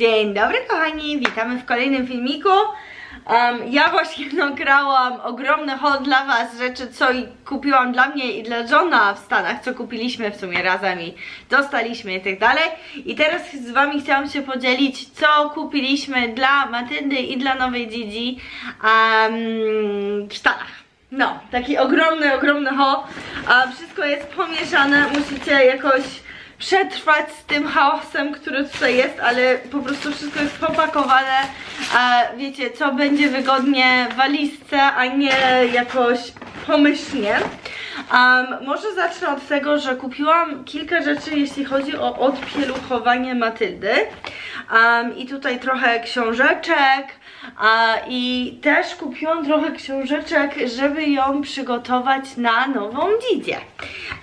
Dzień dobry kochani, witamy w kolejnym filmiku. Um, ja właśnie nagrałam ogromny haul dla was rzeczy, co kupiłam dla mnie i dla Johna w Stanach, co kupiliśmy w sumie razem i dostaliśmy i tak dalej. I teraz z wami chciałam się podzielić, co kupiliśmy dla Matyldy i dla nowej Gigi um, w Stanach. No, taki ogromny, ogromny haul. A wszystko jest pomieszane, musicie jakoś przetrwać z tym chaosem, który tutaj jest, ale po prostu wszystko jest popakowane, a wiecie, co będzie wygodnie w walizce, a nie jakoś pomyślnie. Um, może zacznę od tego, że kupiłam kilka rzeczy, jeśli chodzi o odpieluchowanie Matyldy. Um, I tutaj trochę książeczek, a, I też kupiłam trochę książeczek, żeby ją przygotować na nową Didzie.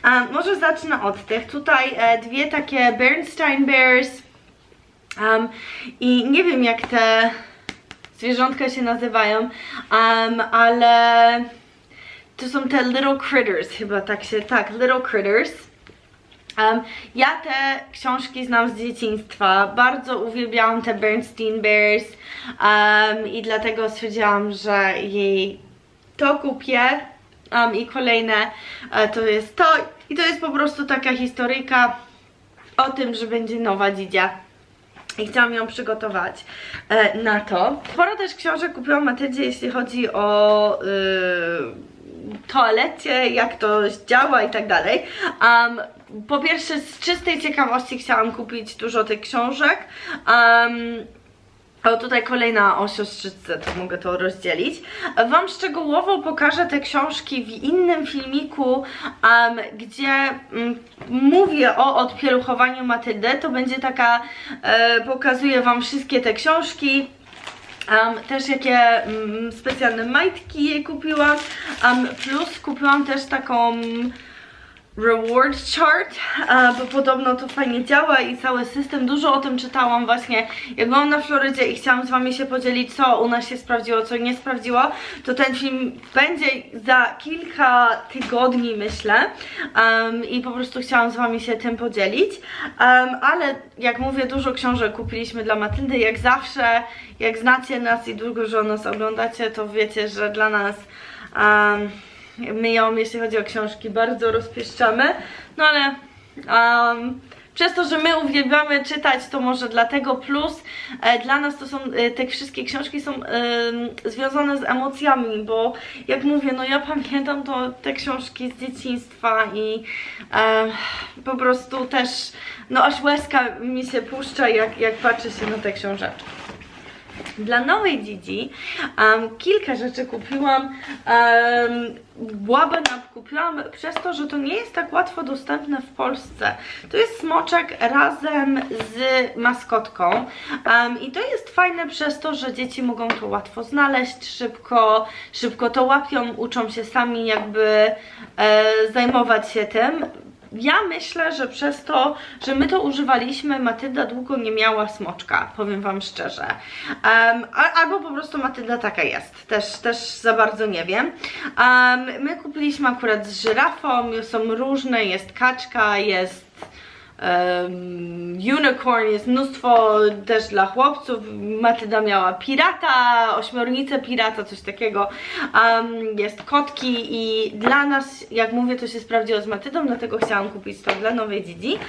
A, może zacznę od tych. Tutaj e, dwie takie Bernstein Bears. Um, I nie wiem jak te zwierzątka się nazywają, um, ale to są te Little Critters, chyba tak się, tak, Little Critters. Ja te książki znam z dzieciństwa, bardzo uwielbiałam te Bernstein Bears um, i dlatego stwierdziłam, że jej to kupię. Um, i kolejne e, to jest to. I to jest po prostu taka historyjka o tym, że będzie nowa dzidzia i chciałam ją przygotować e, na to. Sporo też książek kupiłam Matyldzie, jeśli chodzi o yy, toalecie, jak to działa i tak dalej. Um, po pierwsze, z czystej ciekawości chciałam kupić dużo tych książek. Um, o, tutaj kolejna o siostrzyce, to mogę to rozdzielić. Wam szczegółowo pokażę te książki w innym filmiku, um, gdzie mm, mówię o odpieluchowaniu Matyldy. To będzie taka, e, pokazuję Wam wszystkie te książki. Um, też jakie mm, specjalne majtki jej kupiłam, um, plus kupiłam też taką reward chart, bo podobno to fajnie działa i cały system, dużo o tym czytałam właśnie, jak byłam na Florydzie i chciałam z wami się podzielić, co u nas się sprawdziło, co nie sprawdziło, to ten film będzie za kilka tygodni, myślę, um, i po prostu chciałam z wami się tym podzielić, um, ale jak mówię, dużo książek kupiliśmy dla Matyldy, jak zawsze, jak znacie nas i że nas oglądacie, to wiecie, że dla nas um, my ją, jeśli chodzi o książki, bardzo rozpieszczamy, no ale um, przez to, że my uwielbiamy czytać, to może dlatego, plus e, dla nas to są, e, te wszystkie książki są e, związane z emocjami, bo jak mówię, no ja pamiętam to, te książki z dzieciństwa i e, po prostu też, no aż łezka mi się puszcza, jak, jak patrzę się na te książeczki. Dla nowej Gigi um, kilka rzeczy kupiłam. Um, Łabenap kupiłam przez to, że to nie jest tak łatwo dostępne w Polsce. To jest smoczek razem z maskotką um, i to jest fajne przez to, że dzieci mogą to łatwo znaleźć, szybko, szybko to łapią, uczą się sami jakby e, zajmować się tym ja myślę, że przez to, że my to używaliśmy, Matylda długo nie miała smoczka, powiem wam szczerze. Um, albo po prostu Matylda taka jest, też, też za bardzo nie wiem. Um, my kupiliśmy akurat z żyrafą, są różne, jest kaczka, jest um, unicorn, jest mnóstwo też dla chłopców. Matylda miała pirata, ośmiornicę pirata, coś takiego. Um, jest kotki i dla nas, jak mówię, to się sprawdziło z Matyldą, dlatego chciałam kupić to dla nowej Didi.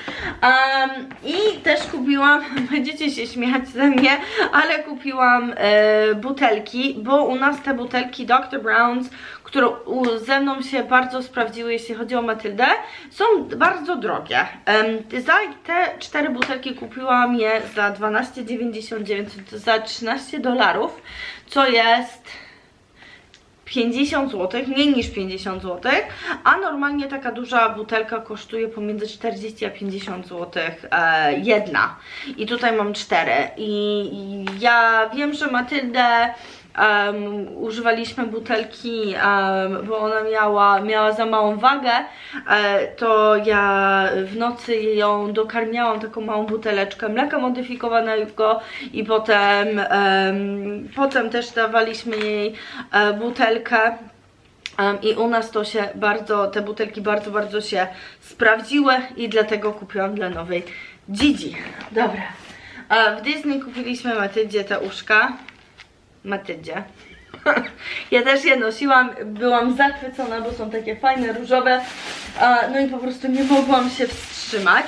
Um, I też kupiłam, będziecie się śmiać ze mnie, ale kupiłam e, butelki, bo u nas te butelki Dr. Brown's które ze mną się bardzo sprawdziły, jeśli chodzi o Matyldę, są bardzo drogie. Za te cztery butelki kupiłam je za 12,99, za 13 dolarów, co jest 50 zł, mniej niż 50 zł, a normalnie taka duża butelka kosztuje pomiędzy 40 a 50 zł e, jedna. I tutaj mam cztery. I ja wiem, że Matyldę um, używaliśmy butelki, um, bo ona miała, miała za małą wagę, e, to ja w nocy ją dokarmiałam taką małą buteleczkę mleka modyfikowanego i potem, potem też dawaliśmy jej e, butelkę I u nas to się bardzo, te butelki bardzo, bardzo się sprawdziły i dlatego kupiłam dla nowej Gigi. Dobra. A w Disney kupiliśmy Matydzie te uszka. Matydzie. Ja też je nosiłam, byłam zachwycona, bo są takie fajne, różowe. No i po prostu nie mogłam się wstrzymać.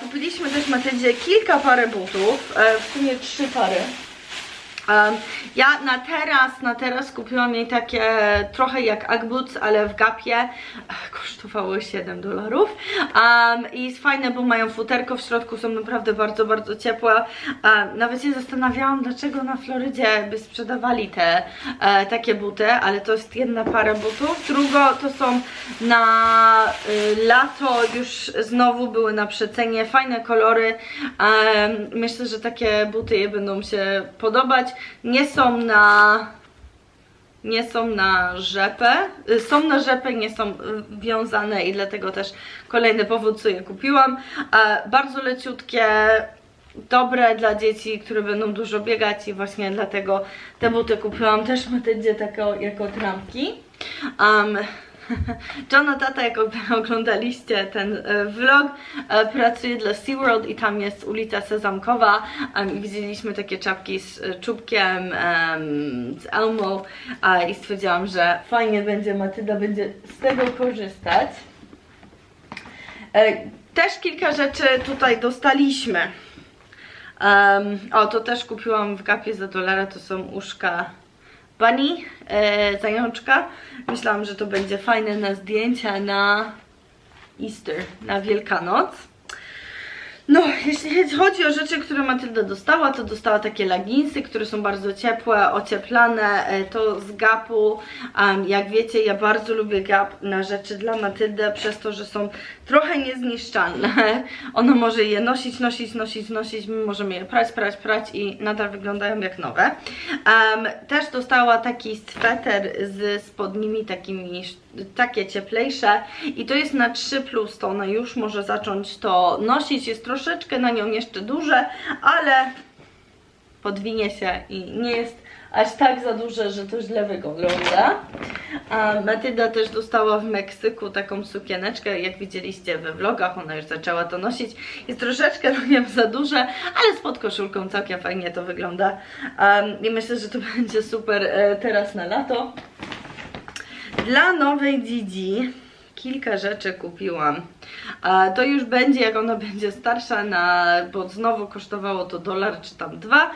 Kupiliśmy też Matydzie kilka parę butów, e, w sumie trzy pary. Ja na teraz, na teraz kupiłam jej takie trochę jak Ugg Boots, ale w Gapie. Ach, kosztowały 7 dolarów. Um, i jest fajne, bo mają futerko w środku, są naprawdę bardzo, bardzo ciepłe. Um, nawet się zastanawiałam, dlaczego na Florydzie by sprzedawali te e, takie buty, ale to jest jedna para butów, drugo to są na y, lato już znowu były na przecenie, fajne kolory. Um, myślę, że takie buty je będą się podobać nie są na nie są na rzepę, y, są na rzepę, nie są y, wiązane i dlatego też kolejny powód, co je kupiłam. E, Bardzo leciutkie, dobre dla dzieci, które będą dużo biegać i właśnie dlatego te buty kupiłam. Też Matydzie tako, jako trampki. Um, John tata, jak og- oglądaliście ten e, vlog, e, pracuje dla SeaWorld i tam jest ulica Sezamkowa widzieliśmy takie czapki z e, czubkiem, em, z Elmo a, i stwierdziłam, że fajnie będzie, Matyda będzie z tego korzystać. Też kilka rzeczy tutaj dostaliśmy. O, to też kupiłam w Gapie za dolara, to są uszka Bunny, e, zajączka. Myślałam, że to będzie fajne na zdjęcia na Easter, na Wielkanoc. No, jeśli chodzi o rzeczy, które Matylda dostała, to dostała takie leginsy, które są bardzo ciepłe, ocieplane, e, to z Gapu. Um, jak wiecie, ja bardzo lubię Gap na rzeczy dla Matyldy, przez to, że są trochę niezniszczalne. Ona może je nosić, nosić, nosić, nosić, my możemy je prać, prać, prać i nadal wyglądają jak nowe. Um, też dostała taki sweter z spodnimi takimi, takie cieplejsze i to jest na 3+, plus, to ona już może zacząć to nosić, jest troszeczkę na nią jeszcze duże, ale podwinie się i nie jest aż tak za duże, że to źle wygląda. A Matyda też dostała w Meksyku taką sukieneczkę, jak widzieliście we vlogach, ona już zaczęła to nosić. Jest troszeczkę na nią za duże, ale z pod koszulką całkiem fajnie to wygląda. Um, I myślę, że to będzie super e, teraz na lato. Dla nowej Didi kilka rzeczy kupiłam. To już będzie, jak ona będzie starsza, na, bo znowu kosztowało to dolar czy tam dwa.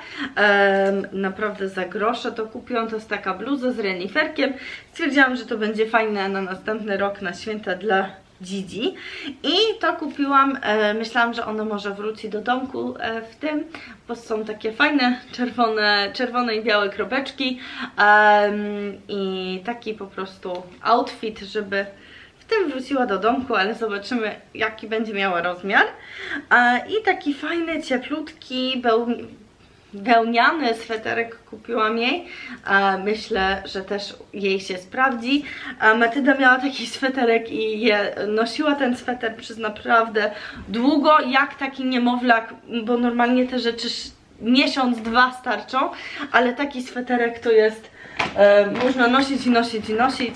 Naprawdę za grosze to kupiłam. To jest taka bluza z reniferkiem. Stwierdziłam, że to będzie fajne na następny rok, na święta dla Gigi. I to kupiłam, e, myślałam, że ono może wróci do domku e, w tym, bo są takie fajne czerwone, czerwone i białe kropeczki i taki po prostu outfit, żeby w tym wróciła do domku, ale zobaczymy jaki będzie miała rozmiar. E, I taki fajny, cieplutki, wełniany sweterek kupiłam jej. E, myślę, że też jej się sprawdzi. E, Matyda miała taki sweterek i nosiła ten sweter przez naprawdę długo, jak taki niemowlak, bo normalnie te rzeczy miesiąc, dwa starczą, ale taki sweterek to jest e, można nosić i nosić i nosić.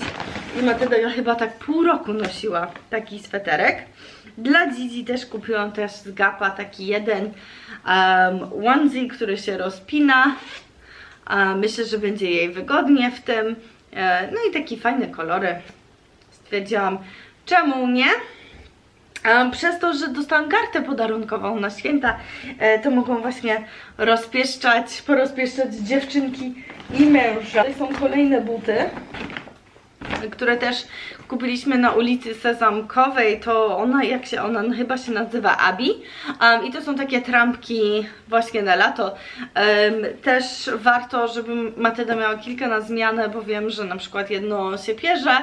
I Matyda chyba tak pół roku nosiła taki sweterek. Dla Didi też kupiłam też z Gapa taki jeden um, onesie, który się rozpina. A myślę, że będzie jej wygodnie w tym. E, no i takie fajne kolory. Stwierdziłam, czemu nie? A przez to, że dostałam kartę podarunkową na święta, e, to mogą właśnie rozpieszczać, porozpieszczać dziewczynki i męża. Tutaj są kolejne buty, które też kupiliśmy na ulicy Sezamkowej, to ona, jak się ona no chyba się nazywa Abi um, i to są takie trampki właśnie na lato. Um, też warto, żeby Matyda miała kilka na zmianę, bo wiem, że na przykład jedno się pierze,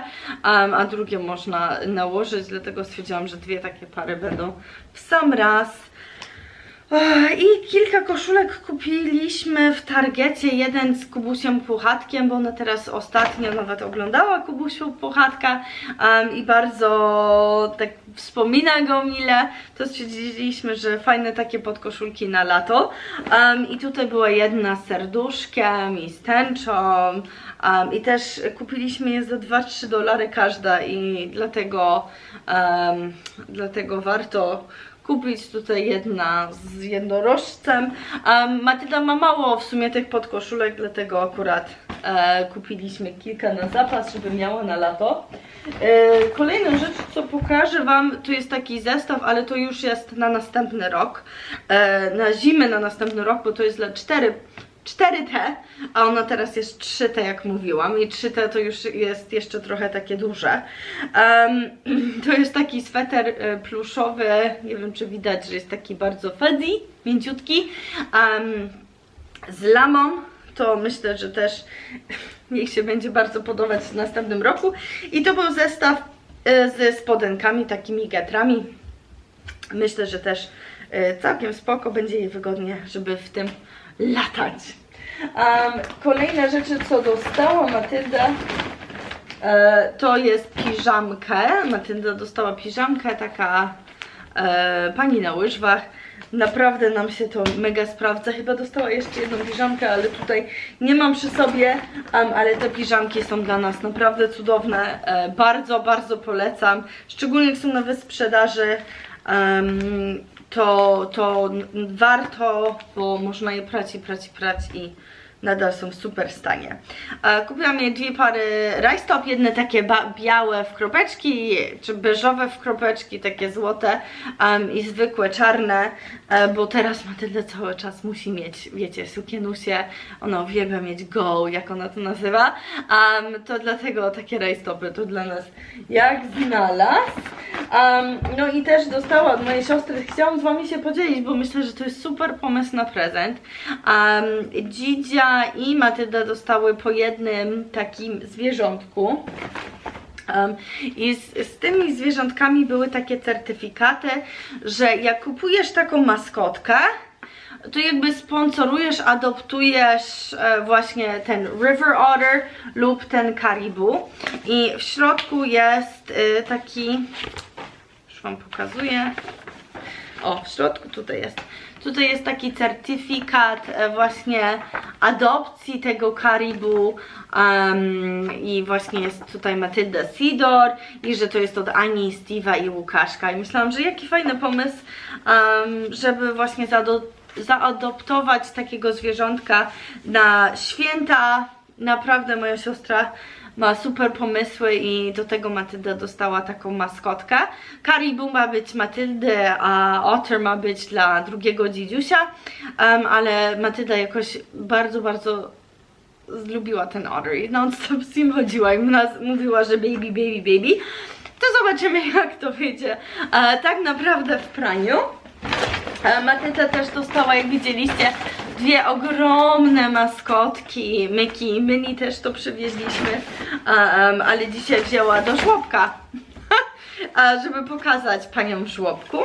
um, a drugie można nałożyć, dlatego stwierdziłam, że dwie takie pary będą w sam raz. I kilka koszulek kupiliśmy w Targecie, jeden z Kubusiem Puchatkiem, bo ona teraz ostatnio nawet oglądała Kubusiu Puchatka um, i bardzo tak wspomina go mile, to stwierdziliśmy, że fajne takie podkoszulki na lato. Um, i tutaj była jedna z serduszkiem i z tęczą. Um, i też kupiliśmy je za 2-3 dolary każda i dlatego, dlatego warto kupić. Tutaj jedna z jednorożcem. Um, ma mało w sumie tych podkoszulek, dlatego akurat e, kupiliśmy kilka na zapas, żeby miała na lato. E, kolejna rzecz, co pokażę Wam, to jest taki zestaw, ale to już jest na następny rok. E, na zimę na następny rok, bo to jest dla 4 4T, a ona teraz jest 3T, jak mówiłam. I 3T to już jest jeszcze trochę takie duże. Um, to jest taki sweter e, pluszowy, nie wiem czy widać, że jest taki bardzo fuzzy, mięciutki. Um, z lamą, to myślę, że też niech się będzie bardzo podobać w następnym roku. I to był zestaw e, ze spodenkami, takimi getrami. Myślę, że też e, całkiem spoko, będzie jej wygodnie, żeby w tym latać. Um, kolejne rzeczy, co dostała Matylda, e, to jest piżamkę. Matylda dostała piżamkę, taka e, pani na łyżwach. Naprawdę nam się to mega sprawdza. Chyba dostała jeszcze jedną piżamkę, ale tutaj nie mam przy sobie. Um, ale te piżamki są dla nas naprawdę cudowne. E, bardzo, bardzo polecam. Szczególnie jak są na wysprzedaży. Um, to, to warto, bo można je prać i prać i prać i nadal są w super stanie. E, kupiłam je dwie pary rajstop, jedne takie białe w kropeczki, czy beżowe w kropeczki, takie złote um, i zwykłe czarne, e, bo teraz Matylda cały czas musi mieć, wiecie, sukienusie, ona uwielbia mieć go, jak ona to nazywa, um, to dlatego takie rajstopy to dla nas jak znalazł. Um, no i też dostała od mojej siostry, chciałam z wami się podzielić, bo myślę, że to jest super pomysł na prezent. Um, Dzidzia i Matylda dostały po jednym takim zwierzątku. Um, I z, z, tymi zwierzątkami były takie certyfikaty, że jak kupujesz taką maskotkę, to jakby sponsorujesz, adoptujesz e, właśnie ten River Otter lub ten Karibu. I w środku jest e, taki, już Wam pokazuję, o, w środku tutaj jest Tutaj jest taki certyfikat e, właśnie adopcji tego karibu um, i właśnie jest tutaj Matylda Sidor i że to jest od Ani, Steve'a i Łukaszka i myślałam, że jaki fajny pomysł, um, żeby właśnie zaadoptować takiego zwierzątka na święta. Naprawdę moja siostra ma super pomysły i do tego Matylda dostała taką maskotkę. Karibu ma być Matyldy, a Otter ma być dla drugiego dzidziusia, um, ale Matylda jakoś bardzo, bardzo zlubiła ten Otter i non-stop z nim chodziła i mówiła, że baby, baby, baby. To zobaczymy jak to wyjdzie e, tak naprawdę w praniu. E, Matylda też dostała, jak widzieliście, dwie ogromne maskotki Myki Minnie też to przywieźliśmy, um, ale dzisiaj wzięła do żłobka, żeby pokazać panią w żłobku.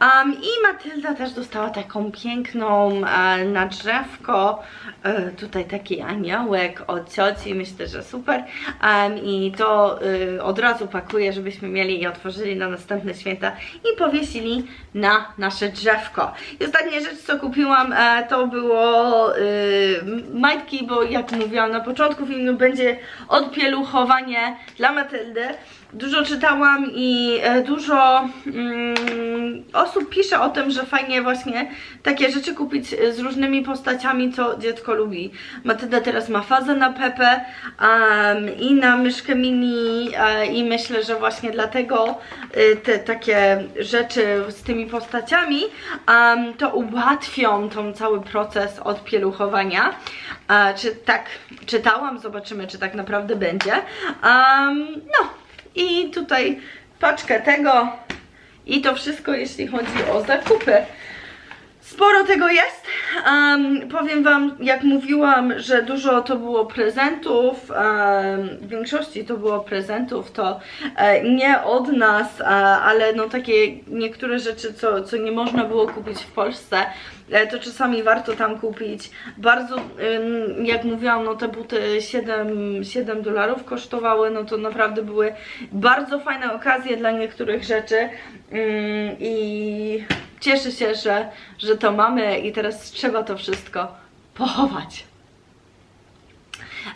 Um, I Matylda też dostała taką piękną e, na drzewko, e, tutaj taki aniołek od cioci, myślę, że super. Um, I to e, od razu pakuję, żebyśmy mieli i otworzyli na następne święta i powiesili na nasze drzewko. I ostatnia rzecz, co kupiłam, e, to było e, majtki, bo jak mówiłam na początku filmu, będzie odpieluchowanie dla Matyldy. Dużo czytałam i e, dużo mm, osób pisze o tym, że fajnie właśnie takie rzeczy kupić z różnymi postaciami, co dziecko lubi. Matylda teraz ma fazę na Pepe um, i na myszkę mini um, i myślę, że właśnie dlatego te takie rzeczy z tymi postaciami um, to ułatwią tą cały proces odpieluchowania. Czy tak czytałam, zobaczymy czy tak naprawdę będzie. no i tutaj paczkę tego i to wszystko jeśli chodzi o zakupy. Sporo tego jest. Um, powiem Wam, jak mówiłam, że dużo to było prezentów, um, w większości to było prezentów, to e, nie od nas, e, ale no takie niektóre rzeczy, co, co nie można było kupić w Polsce, e, to czasami warto tam kupić. Bardzo, jak mówiłam, no te buty 7, 7 dolarów kosztowały, no to naprawdę były bardzo fajne okazje dla niektórych rzeczy i cieszę się, że, że to mamy i teraz trzeba to wszystko pochować.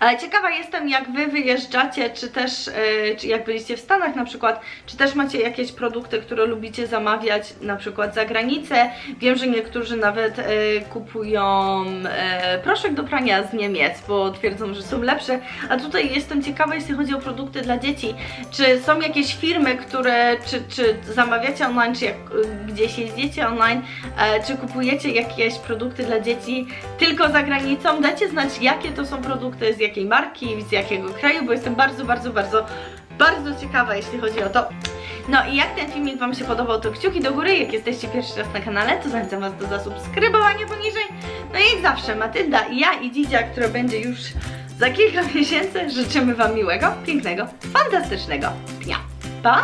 Ale ciekawa jestem, jak wy wyjeżdżacie, czy też, e, czy jak byliście w Stanach na przykład, czy też macie jakieś produkty, które lubicie zamawiać na przykład za granicę. Wiem, że niektórzy nawet e, kupują e, proszek do prania z Niemiec, bo twierdzą, że są lepsze. A tutaj jestem ciekawa, jeśli chodzi o produkty dla dzieci. Czy są jakieś firmy, które, czy, czy zamawiacie online, czy jak e, gdzieś jeździcie online, czy kupujecie jakieś produkty dla dzieci tylko za granicą? Dajcie znać, jakie to są produkty, z jakiej marki, z jakiego kraju, bo jestem bardzo, bardzo, bardzo, bardzo ciekawa, jeśli chodzi o to. No i jak ten filmik Wam się podobał, to kciuki do góry. Jak jesteście pierwszy raz na kanale, to zachęcam Was do zasubskrybowania poniżej. No i jak zawsze, Matylda ja i Dzidzia, która będzie już za kilka miesięcy, życzymy Wam miłego, pięknego, fantastycznego dnia. Pa!